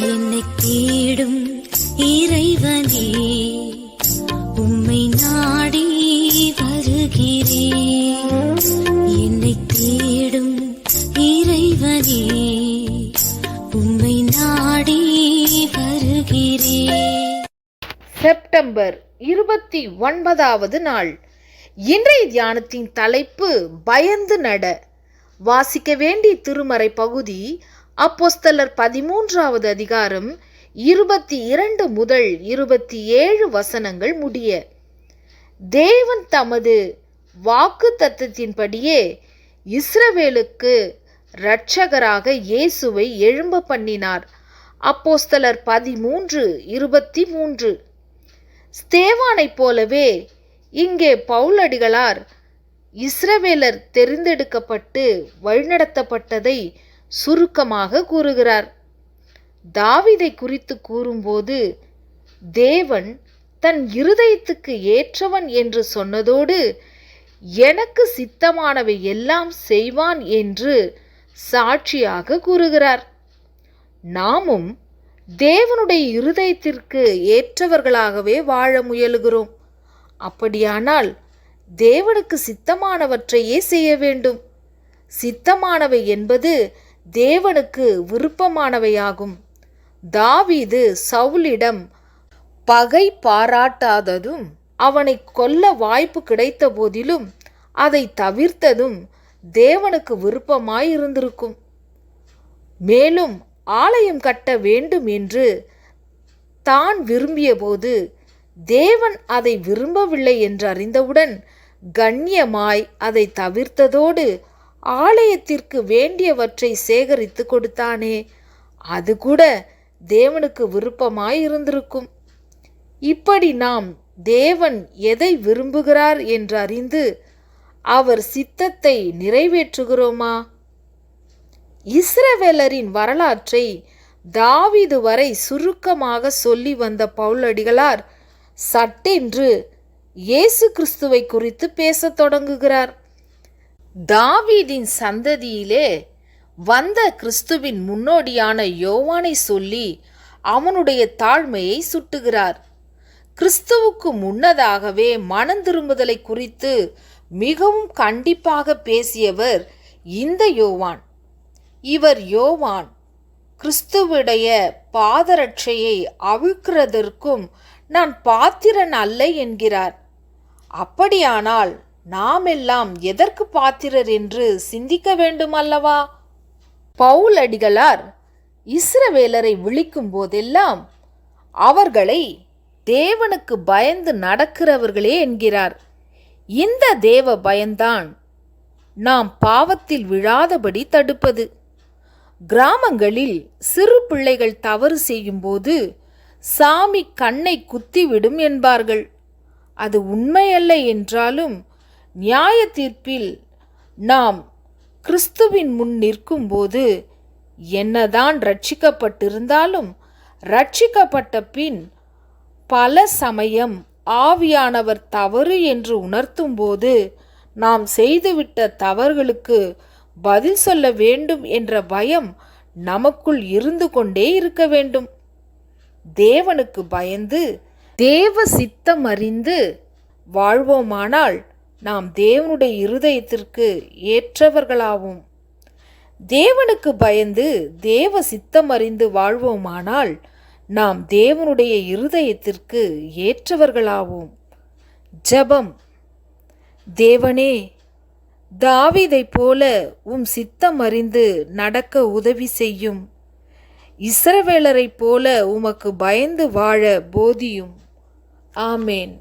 என்னை தேடும் இறைவனே உம்மை நாடி வருகிறேன் என்னை தேடும் இறைவனே உம்மை நாடி வருகிறேன் செப்டம்பர் இருபத்தி ஒன்பதாவது நாள். இன்றைய தியானத்தின் தலைப்பு பயந்து நட. வாசிக்க வேண்டிய திருமறை பகுதி அப்போஸ்தலர் பதிமூன்றாவது அதிகாரம் இருபத்தி இரண்டு முதல் இருபத்தி ஏழு வசனங்கள் முடிய தேவன் தமது வாக்கு தத்தத்தின்படியே இஸ்ரவேலுக்கு இரட்சகராக இயேசுவை எழும்ப பண்ணினார். அப்போஸ்தலர் பதிமூன்று இருபத்தி மூன்று. ஸ்தேவானைப் போலவே இங்கே பவுலடிகளார் இஸ்ரவேலர் தெரிந்தெடுக்கப்பட்டு வழிநடத்தப்பட்டதை சுருக்கமாக கூறுகிறார். தாவிதை குறித்து கூறும்போது தேவன் தன் இருதயத்துக்கு ஏற்றவன் என்று சொன்னதோடு எனக்கு சித்தமானவை எல்லாம் செய்வான் என்று சாட்சியாக கூறுகிறார். நாமும் தேவனுடைய இருதயத்திற்கு ஏற்றவர்களாகவே வாழ முயலுகிறோம். அப்படியானால் தேவனுக்கு சித்தமானவற்றையே செய்ய வேண்டும். சித்தமானவை என்பது தேவனுக்கு விருப்பமானவையாகும். தாவீது சவுலிடம் பகை பாராட்டாததும் அவனை கொல்ல வாய்ப்பு கிடைத்த போதிலும் அதை தவிர்த்ததும் தேவனுக்கு விருப்பமாய் இருந்திருக்கும் மேலும் ஆலயம் கட்ட வேண்டும் என்று தான் விரும்பியபோது தேவன் அதை விரும்பவில்லை என்று அறிந்தவுடன் கண்ணியமாய் அதை தவிர்த்ததோடு ஆலயத்திற்கு வேண்டியவற்றை சேகரித்து கொடுத்தானே. அது கூட தேவனுக்கு விருப்பமாய் இருந்திருக்கும் இப்படி நாம் தேவன் எதை விரும்புகிறார் என்று அறிந்து அவர் சித்தத்தை நிறைவேற்றுகிறோமா? இஸ்ரவேலரின் வரலாற்றை தாவிது வரை சுருக்கமாக சொல்லி வந்த பவுலடிகளார் சட்டென்று இயேசு கிறிஸ்துவை குறித்து பேசத் தொடங்குகிறார். தாவீதின் சந்ததியிலே வந்த கிறிஸ்துவின் முன்னோடியான யோவானை சொல்லி அவனுடைய தாழ்மையை சுட்டுகிறார். கிறிஸ்துவுக்கு முன்னதாகவே மனந்திரும்புதலை குறித்து மிகவும் கண்டிப்பாக பேசியவர் இந்த யோவான். இவர் யோவான் கிறிஸ்துவுடைய பாதரட்சையை அவிழ்க்கிறதற்கும் நான் பாத்திரன் அல்ல என்கிறார். அப்படியானால் நாம் எல்லாம் எதற்கு பாத்திரர் என்று சிந்திக்க வேண்டுமல்லவா? பவுல் அடிகளார் இஸ்ரவேலரை விழிக்கும் போதெல்லாம் அவர்களை தேவனுக்கு பயந்து நடக்கிறவர்களே என்கிறார். இந்த தேவ பயந்தான் நாம் பாவத்தில் விழாதபடி தடுப்பது. கிராமங்களில் சிறு பிள்ளைகள் தவறு செய்யும்போது சாமி கண்ணை குத்திவிடும் என்பார்கள். அது உண்மையல்ல என்றாலும் நியாய தீர்ப்பில் நாம் கிறிஸ்துவின் முன் நிற்கும்போது என்னதான் ரட்சிக்கப்பட்டிருந்தாலும் ரட்சிக்கப்பட்ட பின் பல சமயம் ஆவியானவர் தவறு என்று உணர்த்தும்போது நாம் செய்துவிட்ட தவறுகளுக்கு பதில் சொல்ல வேண்டும் என்ற பயம் நமக்குள் இருந்து கொண்டே இருக்க வேண்டும். தேவனுக்கு பயந்து தேவ சித்தம் அறிந்து வாழ்வோமானால் நாம் தேவனுடைய இருதயத்திற்கு ஏற்றவர்களாவோம். தேவனுக்கு பயந்து தேவ சித்தம் அறிந்து வாழ்வோமானால் நாம் தேவனுடைய இருதயத்திற்கு ஏற்றவர்களாவோம். ஜெபம். தேவனே தாவிதைப் போல உம் சித்தம் அறிந்து நடக்க உதவி செய்யும். இஸ்ரவேலரைப் போல உமக்கு பயந்து வாழ போதியும். ஆமேன்.